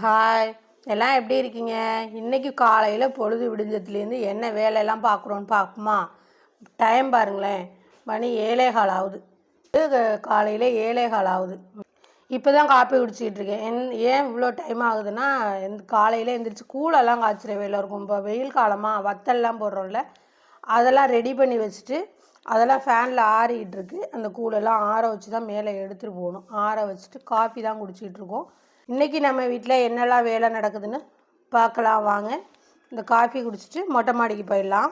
Hi எல்லாம் எப்படி இருக்கீங்க? இன்னைக்கு காலையில் பொழுது விடிஞ்சதுலேருந்து என்ன வேலையெல்லாம் பார்க்குறோன்னு பார்ப்போமா? டைம் பாருங்களேன். மணி ஏழே கால் ஆகுது. காலையில் ஏழே கால் ஆகுது. இப்போ தான் காப்பி குடிச்சிக்கிட்டு இருக்கேன். என் ஏன் இவ்வளோ டைம் ஆகுதுன்னா எந்த காலையில் எழுந்திரிச்சு கூழெல்லாம் காய்ச்சிற வேலை இருக்கும். இப்போ வெயில் காலமாக வத்தல்லாம் போடுறோம்ல அதெல்லாம் ரெடி பண்ணி வச்சுட்டு அதெல்லாம் ஃபேனில் ஆறிக்கிட்டு இருக்கு. அந்த கூழெல்லாம் ஆற வச்சு தான் மேலே எடுத்துகிட்டு போகணும். ஆற வச்சுட்டு காஃபி தான் குடிச்சிக்கிட்டு இருக்கோம். இன்றைக்கி நம்ம வீட்டில் என்னெல்லாம் வேலை நடக்குதுன்னு பார்க்கலாம் வாங்க. இந்த காஃபி குடிச்சிட்டு மொட்டை மாடிக்கு போயிடலாம்.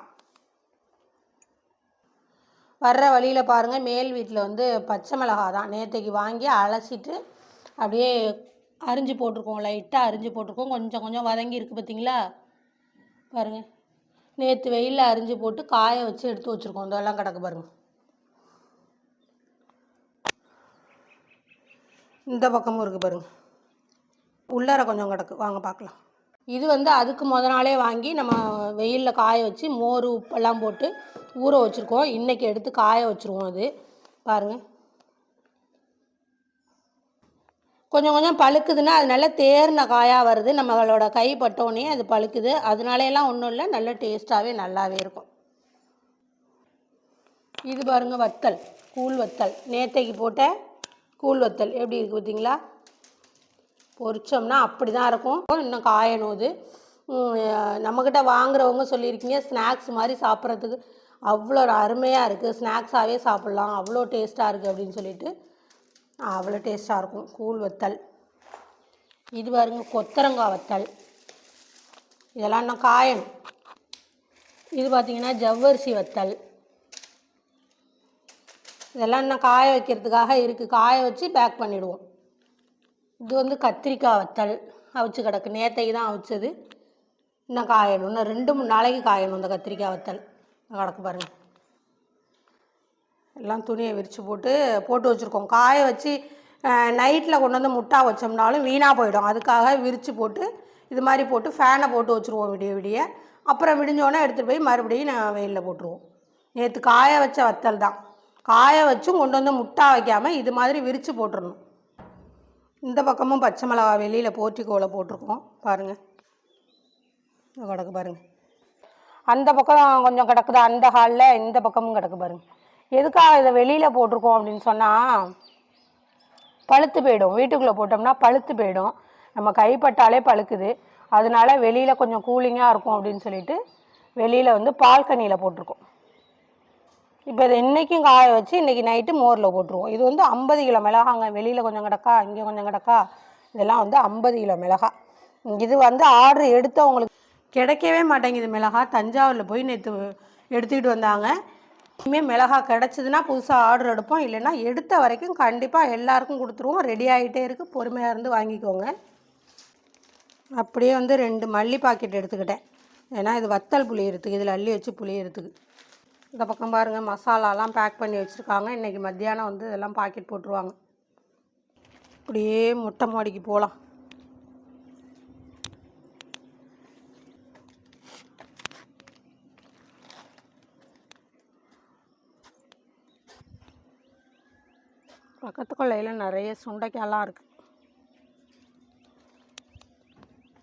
வர்ற வழியில் பாருங்கள் மேல் வீட்டில் வந்து பச்சை மிளகா தான் நேற்றைக்கு வாங்கி அலசிட்டு அப்படியே அரிஞ்சு போட்டிருக்கோம் லைட்டாக அரிஞ்சு போட்டிருக்கோம். கொஞ்சம் கொஞ்சம் வதங்கி இருக்குது பார்த்தீங்களா பாருங்கள் நேற்று வெயிலில் அரிஞ்சு போட்டு காய வச்சு எடுத்து வச்சுருக்கோம். இதெல்லாம் கிடக்கு பாருங்கள் இந்த பக்கமும் இருக்குது பாருங்கள் உள்ளார கொஞ்சம் கிடக்கு. வாங்க பார்க்கலாம். இது வந்து அதுக்கு முத நாளே வாங்கி நம்ம வெயிலில் காய வச்சு மோர் உப்பெல்லாம் போட்டு ஊற வச்சுருக்கோம். இன்றைக்கி எடுத்து காய வச்சுருவோம் அது. பாருங்கள் கொஞ்சம் கொஞ்சம் பழுக்குதுன்னா அது நல்லா தேர்ந்த காயாக வருது. நம்மளோட கை பட்டோடனே அது பழுக்குது. அதனாலையெல்லாம் ஒன்றும் இல்லை. நல்ல டேஸ்ட்டாகவே நல்லாவே இருக்கும். இது பாருங்கள் வத்தல். கூழ் வத்தல். நேத்தைக்கு போட்ட கூழ் வத்தல். எப்படி இருக்குது பார்த்தீங்களா? பொரிச்சோம்னா அப்படி தான் இருக்கும். இன்னும் காயணும் இது நம்மக்கிட்ட வாங்குறவங்க சொல்லியிருக்கீங்க ஸ்நாக்ஸ் மாதிரி சாப்பிட்றதுக்கு அவ்வளோ அருமையாக இருக்குது ஸ்நாக்ஸாகவே சாப்பிட்லாம். அவ்வளோ டேஸ்ட்டாக இருக்குது அப்படின்னு சொல்லிட்டு அவ்வளோ டேஸ்ட்டாக இருக்கும். கூழ் வத்தல். இது பாருங்க கொத்தரங்காய் வத்தல். இதெல்லாம் இன்னும் காயணும். இது பார்த்தீங்கன்னா ஜவ்வரிசி வத்தல். இதெல்லாம் இன்னும் காய வைக்கிறதுக்காக இருக்குது காய வச்சு பேக் பண்ணிவிடுவோம் இது வந்து கத்திரிக்காய் வத்தல் அவிச்சு கிடக்கு. நேத்தைக்கு தான் அவிச்சது. இன்னும் காயணும். இன்னும் ரெண்டு மூணு நாளைக்கு காயணும் இந்த கத்திரிக்காய் வத்தல். கிடக்கு பாருங்கள் எல்லாம் துணியை விரித்து போட்டு போட்டு வச்சுருக்கோம். காய வச்சு நைட்டில் கொண்டு வந்து முட்டா வச்சோம்னாலும் வீணாக போயிடும். அதுக்காக விரித்து போட்டு இது மாதிரி போட்டு ஃபேனை போட்டு வச்சுருவோம் விடிய விடிய. அப்புறம் விடிஞ்சோடனே எடுத்துகிட்டு போய் மறுபடியும் நான் வெயிலில் போட்டுருவோம். நேற்று காய வச்ச வத்தல் தான். காய வச்சும் கொண்டு வந்து முட்டா வைக்காமல் இது மாதிரி விரித்து போட்டுடணும் இந்த பக்கமும் பச்சை மிளகா வெளியில் போர்ட்டிக்கோவில் போட்டிருக்கோம். பாருங்கள் கிடக்கு பாருங்கள் அந்த பக்கம் கொஞ்சம் கிடக்குது? அந்த ஹாலில் இந்த பக்கமும் கிடக்கு பாருங்கள் எதுக்காக இதை வெளியில் போட்டிருக்கோம் அப்படின்னு சொன்னால் பழுத்து போயிடும். வீட்டுக்குள்ளே போட்டோம்னா பழுத்து போயிடும். நம்ம கைப்பட்டாலே பழுக்குது. அதனால வெளியில் கொஞ்சம் கூலிங்காக இருக்கும் அப்படின்னு சொல்லிட்டு வெளியில் வந்து பால்கனியில் போட்டிருக்கோம். இப்போ இதை இன்றைக்கும் காய வச்சு இன்றைக்கி நைட்டு மோரில் போட்டுருவோம். இது வந்து ஐம்பது கிலோ மிளகாங்க. வெளியில் கொஞ்சம் கிடக்கா இங்கே கொஞ்சம் கிடக்கா. இதெல்லாம் வந்து ஐம்பது கிலோ மிளகா. இது வந்து ஆர்டர் எடுத்தவங்களுக்கு கிடைக்கவே மாட்டேங்குது மிளகா. தஞ்சாவூரில் போய் நேற்று எடுத்துக்கிட்டு வந்தாங்க. இனிமேல் மிளகா கிடச்சிதுன்னா புதுசாக ஆர்டர் எடுப்போம். இல்லைன்னா எடுத்த வரைக்கும் கண்டிப்பாக எல்லாருக்கும் கொடுத்துருவோம். ரெடி ஆகிட்டே இருக்குது பொறுமையாக இருந்து வாங்கிக்கோங்க. அப்படியே வந்து ரெண்டு மல்லி பாக்கெட் எடுத்துக்கிட்டேன். ஏன்னா இது வத்தல் புளியறதுக்கு இதில் அள்ளி வச்சு புளியறதுக்கு. இந்த பக்கம் பாருங்கள் மசாலாலாம் பேக் பண்ணி வச்சுருக்காங்க. இன்றைக்கி மத்தியானம் வந்து இதெல்லாம் பாக்கெட் போட்டுருவாங்க. அப்படியே முட்டை மாடிக்கு போகலாம் பக்கத்து கொள்ளையில் நிறைய சுண்டைக்காயெல்லாம் இருக்குது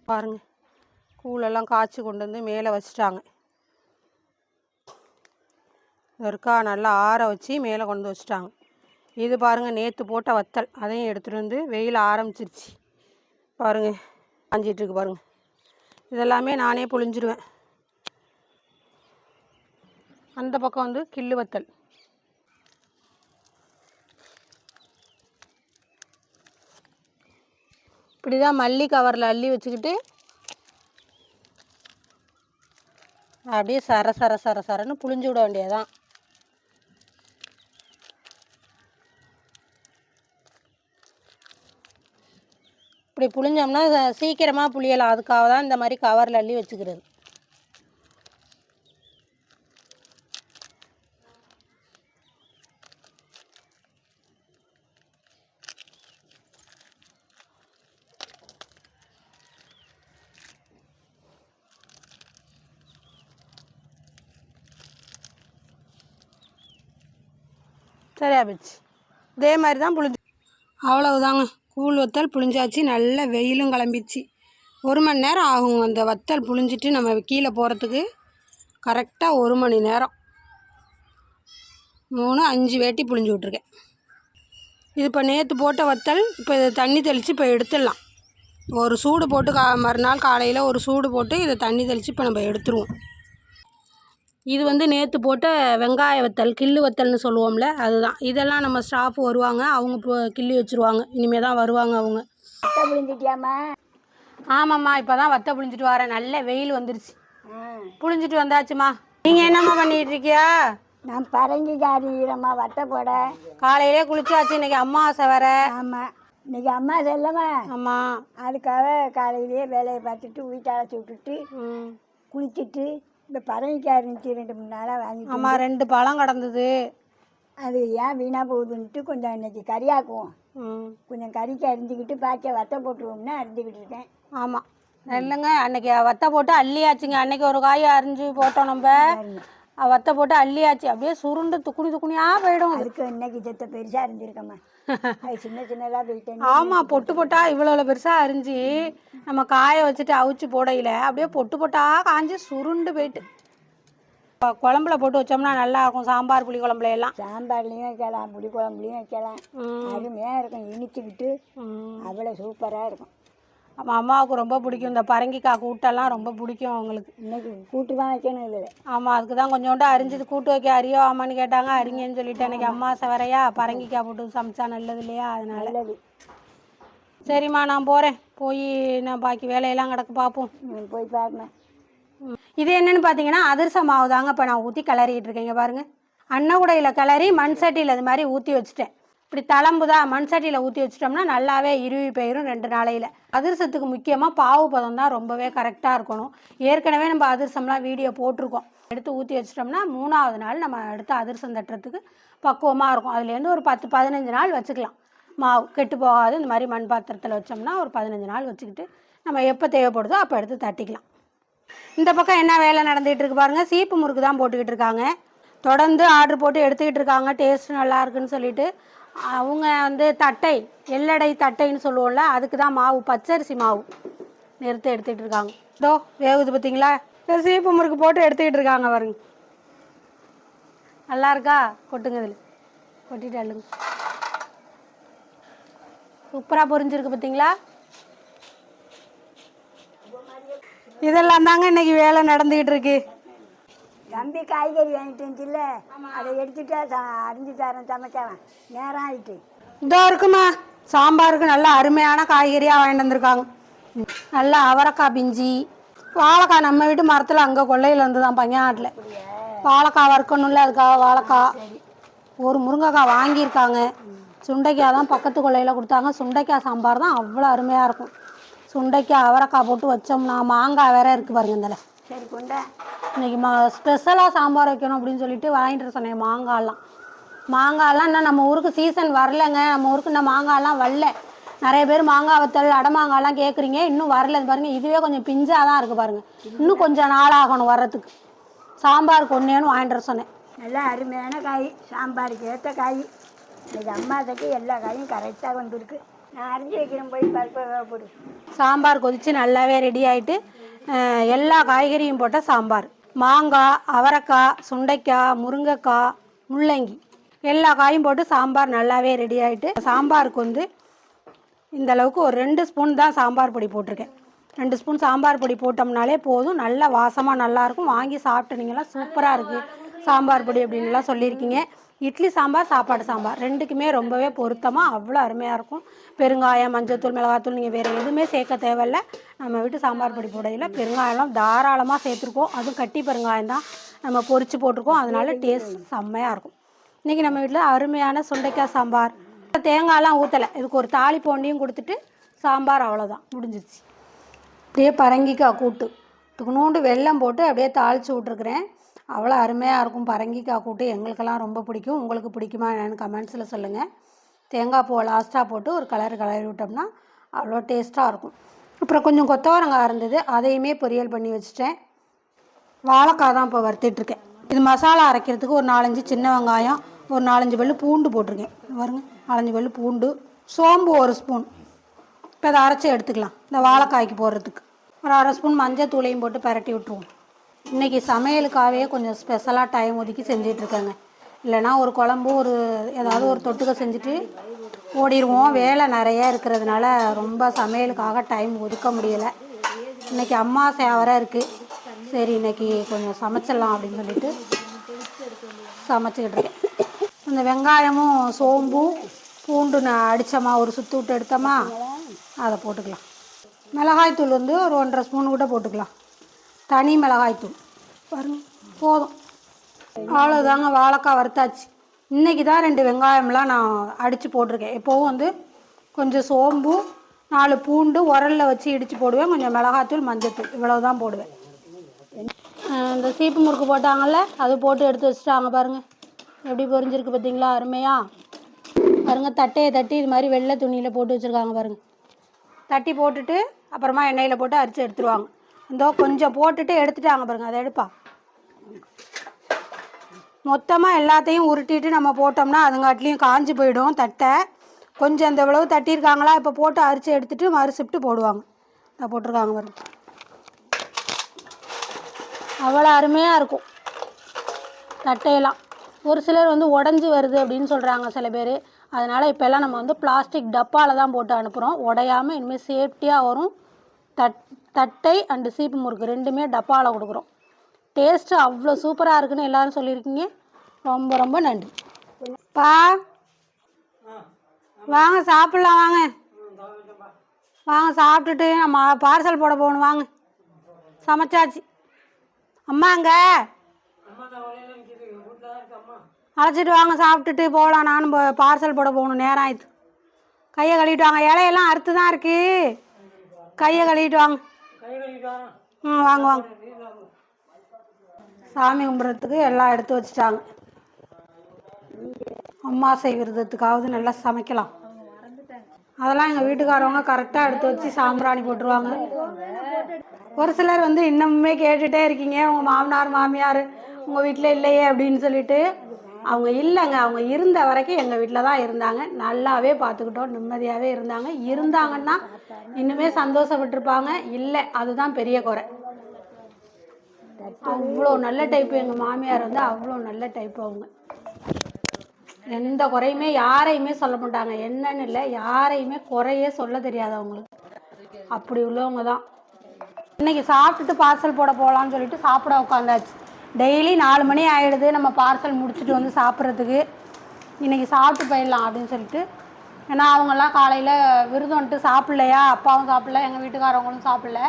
பாருங்கள் கூழெல்லாம் காய்ச்சி கொண்டு வந்து மேலே வச்சுட்டாங்க. இருக்கா நல்லா ஆற வச்சு மேலே கொண்டு வச்சிட்டாங்க வச்சுட்டாங்க. இது பாருங்கள் நேற்று போட்ட வத்தல். அதையும் எடுத்துகிட்டு வந்து வெயில் ஆரம்பிச்சிருச்சு. பாருங்கள் அஞ்சிட்டுருக்கு பாருங்கள் இதெல்லாமே நானே புழிஞ்சிருவேன். அந்த பக்கம் வந்து கிள்ளு வத்தல். இப்படி தான் மல்லி கவரில் அள்ளி வச்சுக்கிட்டு அப்படியே சர சர சர சரன்னு புழிஞ்சு விட வேண்டியதான் இப்படி புழிஞ்சோம்னா சீக்கிரமாக சீக்கிரமா புளியலாம் அதுக்காக தான் இந்த மாதிரி கவரில் அள்ளி வச்சுக்கிறது. சரியா போச்சு. இதே மாதிரி தான் புழிஞ்சு அவ்வளவுதாங்க. கூழ் வத்தல் புழிஞ்சாச்சு நல்ல வெயிலும் கிளம்பிச்சு ஒரு மணி நேரம் ஆகும் அந்த வத்தல் புழிஞ்சிட்டு நம்ம கீழே போகிறதுக்கு கரெக்டாக ஒரு மணி நேரம். மூணு அஞ்சு வேட்டி புழிஞ்சு விட்ருக்கேன் இது இப்போ நேற்று போட்ட வத்தல் இப்போ இதை தண்ணி தெளித்து இப்போ எடுத்துடலாம். ஒரு சூடு போட்டு கா மறுநாள் காலையில் ஒரு சூடு போட்டு இதை தண்ணி தெளித்து இப்போ நம்ம எடுத்துருவோம். இது வந்து நேற்று போட்ட வெங்காய வத்தல் கிள்ளு வத்தல்னு சொல்லுவோம்ல அதுதான். இதெல்லாம் நம்ம ஸ்டாஃப் வருவாங்க அவங்க இப்போ கிள்ளி வச்சுருவாங்க. இனிமேல் தான் வருவாங்க அவங்க. வத்த புழிஞ்சிட்டியாம்மா? ஆமாம்மா இப்போ தான் வத்தை புழிஞ்சிட்டு வரேன். நல்ல வெயில் வந்துருச்சு. புழிஞ்சிட்டு வந்தாச்சுமா நீங்கள் என்னம்மா பண்ணிட்டு இருக்கியா நான் பரங்கி காரிக்கிறம்மா வத்த போட. காலையிலே குளிச்சாச்சு இன்னைக்கு அம்மாவாசை வேற. ஆமாம் இன்னைக்கு அம்மா செல்லம்மா ஆமாம் அதுக்காக காலையிலேயே வேலையை பார்த்துட்டு வீட்டை அழைச்சி விட்டுட்டு குளிச்சுட்டு இந்த பரங்கிக்காய் இருந்துச்சு ரெண்டு மூணு நாளாக வாங்கிட்டு ஆமாம் ரெண்டு பழம் கிடந்தது. அது ஏன் வீணாக போகுதுன்ட்டு கொஞ்சம் இன்னைக்கு கறியாக்குவோம். ம். கொஞ்சம் கறிக்கு அரிஞ்சிக்கிட்டு பாக்கிய வத்த போட்டுருவோம்னு அரிஞ்சிக்கிட்டு இருக்கேன். ஆமாம் இல்லைங்க அன்னைக்கு வத்தை போட்டு அள்ளியாச்சுங்க. அன்னைக்கு ஒரு காய் அரிஞ்சு போட்டோம் நம்ம. வத்தை போட்டு அள்ளியாச்சு. அப்படியே சுருண்டு துக்குனி துக்குனியாக போயிடும் அது. அதுக்கு இன்னைக்கு செத்த பெருசாக அரிஞ்சிருக்கம்மா. அது சின்ன சின்னதாக போயிட்டேன் ஆமாம் பொட்டு பொட்டா இவ்வளோ பெருசாக அரிஞ்சு நம்ம காய வச்சுட்டு அவிச்சு போடையில் அப்படியே பொட்டு பொட்டா காஞ்சி சுருண்டு போயிட்டு. குழம்புல போட்டு வச்சோம்னா நல்லா இருக்கும் சாம்பார் புளி குழம்புல எல்லாம். சாம்பார்லேயும் வைக்கலாம் புளி குழம்புலையும் வைக்கலாம். அருமையாக இருக்கும் இனிச்சுக்கிட்டு. அவ்வளோ சூப்பராக இருக்கும். ஆமாம் அம்மாவுக்கு ரொம்ப பிடிக்கும். இந்த பரங்கிக்காய் கூட்டெல்லாம் ரொம்ப பிடிக்கும் அவங்களுக்கு. இன்னைக்கு கூட்டு தான் வைக்கணும் இதில். ஆமாம் அதுக்கு தான் கொஞ்சோண்டு அரிஞ்சது கூட்டு வைக்க அறியோ ஆமான்னு கேட்டாங்க. அரிங்கன்னு சொல்லிட்டு எனக்கு அம்மாசை வரையா பரங்கிக்காய் போட்டு சமைச்சா நல்லது இல்லையா? அதனால. நல்லது. சரிம்மா நான் போகிறேன் போய் நான் பாக்கி வேலையெல்லாம் கிடக்கு பார்ப்போம் போய் பாருங்க ம். இது என்னன்னு பார்த்தீங்கன்னா அதிரச மாவு தாங்க இப்போ நான் ஊற்றி கிளறிட்டு இருக்கேங்க பாருங்க. அன்னகுடையில் கிளறி மண் சட்டியில் இது மாதிரி ஊற்றி வச்சுட்டேன். இப்படி தளம்புதா மண் சட்டியில் ஊற்றி வச்சிட்டோம்னா நல்லாவே இருவி போயிடும் ரெண்டு நாளையில். அதிரசத்துக்கு முக்கியமாக பாவு பதம் தான் ரொம்பவே கரெக்டாக இருக்கணும். ஏற்கனவே நம்ம அதிரசம்லாம் வீடியோ போட்டிருக்கோம். எடுத்து ஊற்றி வச்சிட்டோம்னா மூணாவது நாள் நம்ம எடுத்து அதிரசம் தட்டுறதுக்கு பக்குவமாக இருக்கும். அதுலேருந்து ஒரு பத்து பதினஞ்சு நாள் வச்சுக்கலாம். மாவு கெட்டு போகாது. இந்த மாதிரி மண் பாத்திரத்தில் வச்சோம்னா ஒரு பதினஞ்சு நாள் வச்சுக்கிட்டு நம்ம எப்போ தேவைப்படுதோ அப்போ எடுத்து தட்டிக்கலாம். இந்த பக்கம் என்ன வேலை நடந்துகிட்டு இருக்கு பாருங்க. சீப்பு முறுக்கு தான் போட்டுக்கிட்டு இருக்காங்க. தொடர்ந்து ஆர்டர் போட்டு எடுத்துக்கிட்டு இருக்காங்க. டேஸ்ட் நல்லா இருக்குன்னு சொல்லிட்டு அவங்க வந்து தட்டை எல்லடை தட்டைன்னு சொல்லுவோம்ல அதுக்கு தான் மாவு பச்சரிசி மாவு நிறுத்து எடுத்துக்கிட்டு இருக்காங்க. இதோ வேகுது பார்த்தீங்களா இந்த சீப்பு முறுக்கு போட்டு எடுத்துக்கிட்டு இருக்காங்க பாருங்க. நல்லா இருக்கா? கொட்டுங்க இதில். கொட்டிட்டு அள்ளுங்க. சூப்பராக பொரிஞ்சிருக்கு பார்த்தீங்களா இதெல்லாம் தாங்க இன்னைக்கு வேலை நடந்துக்கிட்டு இருக்கு. தம்பி காய்கறி வாங்கிட்டு வந்துச்சுல்ல? அதை எடுத்துட்டா அரிஞ்சு தரேன் சமைக்கலாம் நேரம் ஆயிட்டு. இதோ இருக்குமா? சாம்பாருக்கு நல்ல அருமையான காய்கறியாக வாங்கிட்டு வந்திருக்காங்க. நல்லா அவரைக்காய் பிஞ்சி. வாழைக்காய் நம்ம வீட்டு மரத்தில் அங்கே கொல்லையில் இருந்து தான் பஞ்சாட்டில் வாழைக்காய் வறுக்கணும்ல அதுக்காக வாழைக்காய். ஒரு முருங்கைக்காய் வாங்கியிருக்காங்க. சுண்டைக்காய் தான் பக்கத்து கொல்லையில் கொடுத்தாங்க. சுண்டைக்காய் சாம்பார் தான் அவ்வளோ அருமையாக இருக்கும். சுண்டைக்காய் அவரைக்காய் போட்டு வச்சோம்னா மாங்காய் வேற இருக்குது பாருங்க இதில் சரி கொண்டா. இன்னைக்கு மா ஸ்பெஷலாக சாம்பார் வைக்கணும் அப்படின்னு சொல்லிட்டு வாங்கிட்டு சொன்னேன் மாங்காய்லாம் மாங்காய்லாம் இன்னும் நம்ம ஊருக்கு சீசன் வரலைங்க. நம்ம ஊருக்கு இன்னும் மாங்காய்லாம் வரல. நிறைய பேர் மாங்காய் வத்தல் அடமாங்காய்லாம் கேட்குறீங்க இன்னும் வரல இது பாருங்க. இதுவே கொஞ்சம் பிஞ்சாக தான் இருக்குது பாருங்க. இன்னும் கொஞ்சம் நாள் ஆகணும் வர்றதுக்கு. சாம்பாருக்கு ஒன்றேன்னு வாங்கிட்டு சொன்னேன். நல்லா அருமையான காய். சாம்பாருக்கு ஏற்ற காய். இன்னைக்கு அம்மாதைக்கு எல்லா காயும் கரெக்டாக கொண்டு நான் அரிஞ்சு வைக்கிறேன் போய் பருப்பு போடு. சாம்பார் கொதித்து நல்லாவே ரெடி ஆகிட்டு எல்லா காய்கறியும் போட்ட சாம்பார். மாங்காய் அவரைக்காய் சுண்டைக்காய் முருங்கைக்காய் முள்ளங்கி. எல்லா காயும் போட்டு சாம்பார் நல்லாவே ரெடி ஆகிட்டு சாம்பாருக்கு வந்து இந்த அளவுக்கு ஒரு ரெண்டு ஸ்பூன் தான் சாம்பார் பொடி போட்டிருக்கேன். ரெண்டு ஸ்பூன் சாம்பார் பொடி போட்டோம்னாலே போதும். நல்லா வாசமாக நல்லாயிருக்கும் வாங்கி சாப்பிட்டுனீங்களா சூப்பராக இருக்குது சாம்பார் பொடி அப்படின்லாம் சொல்லியிருக்கீங்க. இட்லி சாம்பார் சாப்பாடு சாம்பார். ரெண்டுக்குமே ரொம்பவே பொருத்தமாக அவ்வளோ அருமையாக இருக்கும். பெருங்காயம் மஞ்சத்தூள் மிளகாத்தூள் நீங்கள் வேறு எதுவுமே சேர்க்க தேவையில்ல. நம்ம வீட்டு சாம்பார் பொடி போடையில் பெருங்காயம்லாம் தாராளமாக சேர்த்துருக்கோம். அதுவும் கட்டி பெருங்காயம் தான் நம்ம பொறிச்சு போட்டிருக்கோம். அதனால டேஸ்ட் செம்மையாக இருக்கும். இன்றைக்கி நம்ம வீட்டில் அருமையான சுண்டைக்காய் சாம்பார். தேங்காயெல்லாம் ஊற்றலை இதுக்கு ஒரு தாலி போண்டியும் கொடுத்துட்டு சாம்பார் அவ்வளோதான் முடிஞ்சிச்சு அப்படியே பரங்கிக்காய் கூட்டு. நூண்டு வெல்லம் போட்டு அப்படியே தாளித்து விட்ருக்குறேன் அவ்வளோ அருமையாக இருக்கும். பரங்கிக்காய் கூட்டு எங்களுக்கெல்லாம் ரொம்ப பிடிக்கும். உங்களுக்கு பிடிக்குமா என்னென்னு கமெண்ட்ஸில் சொல்லுங்கள் தேங்காய் பூவை லாஸ்ட்டாக போட்டு ஒரு கலர் கலரி விட்டோம்னா அவ்வளோ டேஸ்ட்டாக இருக்கும். அப்புறம் கொஞ்சம் கொத்தவரங்காய் இருந்தது. அதையுமே பொரியல் பண்ணி வச்சுட்டேன். வாழைக்காய் தான் இப்போ வறுத்துட்ருக்கேன். இது மசாலா அரைக்கிறதுக்கு ஒரு நாலஞ்சு சின்ன வெங்காயம் ஒரு நாலஞ்சு பல்லு பூண்டு போட்டிருக்கேன். பாருங்க நாலஞ்சு பல்லு பூண்டு சோம்பு ஒரு ஸ்பூன் இப்போ அதை அரைச்சி எடுத்துக்கலாம். இந்த வாழைக்காய்க்கு போடுறதுக்கு. ஒரு அரை ஸ்பூன் மஞ்சள் தூளையும் போட்டு பரட்டி விட்ருவோம் இன்றைக்கி சமையலுக்காகவே கொஞ்சம் ஸ்பெஷலாக டைம் ஒதுக்கி செஞ்சிட்ருக்கேங்க. இல்லைன்னா ஒரு குழம்பு ஒரு ஏதாவது ஒரு தொட்டுக்க செஞ்சுட்டு ஓடிடுவோம் வேலை நிறையா இருக்கிறதுனால ரொம்ப சமையலுக்காக டைம் ஒதுக்க முடியலை. இன்றைக்கி அம்மா சேவராக இருக்குது சரி இன்னைக்கு கொஞ்சம் சமைச்சிடலாம் அப்படின்னு சொல்லிட்டு சமைச்சிக்கிட்டு இருக்கேன். இந்த வெங்காயமும் சோம்பும் பூண்டு நான் அடித்தோமா ஒரு சுற்று விட்டு எடுத்தோமா அதை போட்டுக்கலாம். மிளகாய்த்தூள் வந்து ஒரு ஒன்றரை ஸ்பூன் கூட போட்டுக்கலாம். தனி மிளகாய்த்தூள் பாருங்க போதும். அவ்வளோதாங்க வாழைக்காய் வறுத்தாச்சு. இன்றைக்கி தான் ரெண்டு வெங்காயம்லாம் நான் அடித்து போட்டிருக்கேன். எப்போவும் வந்து கொஞ்சம் சோம்பு நாலு பூண்டு உரலில் வச்சு இடித்து போடுவேன். கொஞ்சம் மிளகாத்தூள் மஞ்சத்தூள் இவ்வளோ தான் போடுவேன். இந்த சீப்பு முறுக்கு போட்டாங்கல்ல அது போட்டு எடுத்து வச்சுட்டாங்க பாருங்கள் எப்படி பொரிஞ்சிருக்கு பார்த்தீங்களா? அருமையாக பாருங்கள் தட்டையை தட்டி இது மாதிரி வெள்ளை துணியில் போட்டு வச்சுருக்காங்க பாருங்கள் தட்டி போட்டுட்டு அப்புறமா எண்ணெயில் போட்டு அரிச்சு எடுத்துருவாங்க. இதோ கொஞ்சம் போட்டுட்டு எடுத்துட்டாங்க பாருங்க அதை எடுப்பா. மொத்தமாக எல்லாத்தையும் உருட்டிட்டு நம்ம போட்டோம்னா அதுங்காட்டிலையும் காஞ்சி போயிடும் தட்டை. கொஞ்சம் இந்த இவ்வளவு தட்டியிருக்காங்களா இப்போ போட்டு அரிச்சு எடுத்துட்டு மறு சிப்ட்டு போடுவாங்க. அதை போட்டிருக்காங்க பாருங்க. அவ்வளோ அருமையாக இருக்கும் தட்டையெல்லாம். ஒரு சிலர் வந்து உடஞ்சி வருது அப்படின்னு சொல்கிறாங்க சில பேர். அதனால் இப்போல்லாம் நம்ம வந்து பிளாஸ்டிக் டப்பாவில் தான் போட்டு அனுப்புகிறோம் உடையாமல் இனிமேல் சேஃப்டியாக வரும். தட் தட்டை அண்டு சீப்பு முறுக்கு ரெண்டுமே டப்பாவில் கொடுக்குறோம். டேஸ்ட்டு அவ்வளோ சூப்பராக இருக்குன்னு எல்லோரும் சொல்லியிருக்கீங்க. ரொம்ப ரொம்ப நன்றி. பா. வாங்க சாப்பிட்லாம் வாங்க. வாங்க சாப்பிட்டுட்டு நம்ம பார்சல் போட போகணும் வாங்க. சமைச்சாச்சு. அம்மாங்க அழைச்சிட்டு வாங்க சாப்பிட்டுட்டு போகலாம். நானும் பார்சல் போட போகணும் நேரம் ஆயிடுச்சு கையை கழுவிட்டு வாங்க. இலையெல்லாம் அறுத்து தான் இருக்குது கையை கழுவிட்டு வாங்க. ம் வாங்க வாங்க. சாமி கும்பிட்றதுக்கு எல்லாம் எடுத்து வச்சுட்டாங்க. அம்மாசை விரதத்துக்காவது நல்லா சமைக்கலாம். அதெல்லாம் எங்கள் வீட்டுக்காரவங்க கரெக்டாக எடுத்து வச்சு சாம்பிராணி போட்டுருவாங்க. ஒரு சிலர் வந்து இன்னமுமே கேட்டுகிட்டே இருக்கீங்க. உங்கள் மாமனார் மாமியார் உங்கள் வீட்டில் இல்லையே அப்படின்னு சொல்லிட்டு அவங்க இல்லைங்க அவங்க இருந்த வரைக்கும் எங்கள் வீட்டில் தான் இருந்தாங்க. நல்லாவே பார்த்துக்கிட்டோம் நிம்மதியாகவே இருந்தாங்க. இருந்தாங்கன்னா இன்னுமே சந்தோஷப்பட்டிருப்பாங்க. இல்லை அதுதான் பெரிய குறை. அவ்வளோ நல்ல டைப்பு எங்கள் மாமியார் வந்து அவ்வளோ நல்ல டைப்பு அவங்க. எந்த குறையுமே யாரையுமே சொல்ல மாட்டாங்க. என்னன்னு இல்லை யாரையுமே குறையே சொல்ல தெரியாது அவங்களுக்கு. அப்படி உள்ளவங்க தான். இன்னைக்கு சாப்பிட்டுட்டு பார்சல் போட போகலான்னு சொல்லிட்டு சாப்பிட உட்காந்தாச்சு. டெய்லி நாலு மணி ஆகிடுது நம்ம பார்சல் முடிச்சுட்டு வந்து சாப்பிட்றதுக்கு. இன்றைக்கி சாப்பிட்டு போயிடலாம் அப்படின்னு சொல்லிட்டு. ஏன்னா அவங்கெல்லாம் காலையில் விரதம் வந்துட்டு சாப்பிட்லையா? அப்பாவும் சாப்பிடல எங்கள் வீட்டுக்காரவங்களும் சாப்பிடல.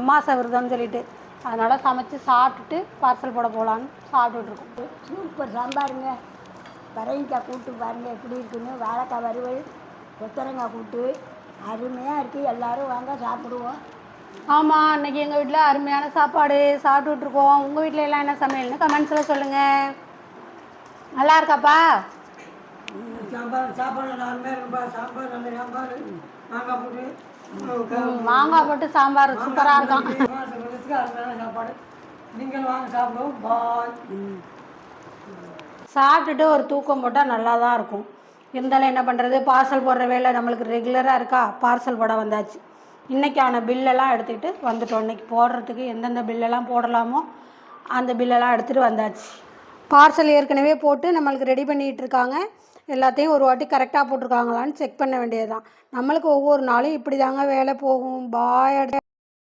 அம்மாசை விரதம்னு சொல்லிட்டு. அதனால் சமைச்சு சாப்பிட்டுட்டு பார்சல் போட போகலான்னு சாப்பிட்டுட்ருக்கோம் சூப்பர் சாம்பாருங்க. பரங்கிக்காய் கூட்டு பாருங்கள் எப்படி இருக்குன்னு. வாழைக்காய் வறுவல் கொத்தரங்காய் கூட்டு. அருமையாக இருக்குது எல்லோரும் வாங்க சாப்பிடுவோம். ஆமாம் இன்னைக்கு எங்கள் வீட்டில் அருமையான சாப்பாடு சாப்பிட்டுட்டு இருக்கோம் உங்கள் வீட்டில் எல்லாம் என்ன சமையல்னு கமெண்ட்ஸில் சொல்லுங்கள் நல்லா இருக்காப்பா? சாம்பார் சாப்பாடு நாலுமே இருக்குப்பா சாம்பார் நல்ல சாம்பார் மாங்காய் போட்டு ம், மாங்காய் போட்டு சாம்பார் சூப்பராக இருக்கான் சொல்றதுக்கு அருமையான சாப்பாடு. நீங்கள் வாங்க சாப்பிடுவோம். பாய். சாப்பிட்டுட்டு ஒரு தூக்கம் போட்டால் நல்லா தான் இருக்கும். இருந்தாலும் என்ன பண்ணுறது பார்சல் போடுற வேலை நம்மளுக்கு ரெகுலராக இருக்கா? பார்சல் போட வந்தாச்சு. இன்றைக்கான பில்லெல்லாம் எடுத்துக்கிட்டு வந்துட்டோம். இன்றைக்கி போடுறதுக்கு எந்தெந்த பில்லெல்லாம் போடலாமோ அந்த பில்லெல்லாம் எடுத்துகிட்டு வந்தாச்சு. பார்சல் ஏற்கனவே போட்டு நம்மளுக்கு ரெடி பண்ணிகிட்டு இருக்காங்க. எல்லாத்தையும் ஒரு வாட்டி கரெக்டாக போட்டிருக்காங்களான்னு செக் பண்ண வேண்டியது தான் நம்மளுக்கு ஒவ்வொரு நாளும் இப்படி தாங்க வேலை போகும். பாய்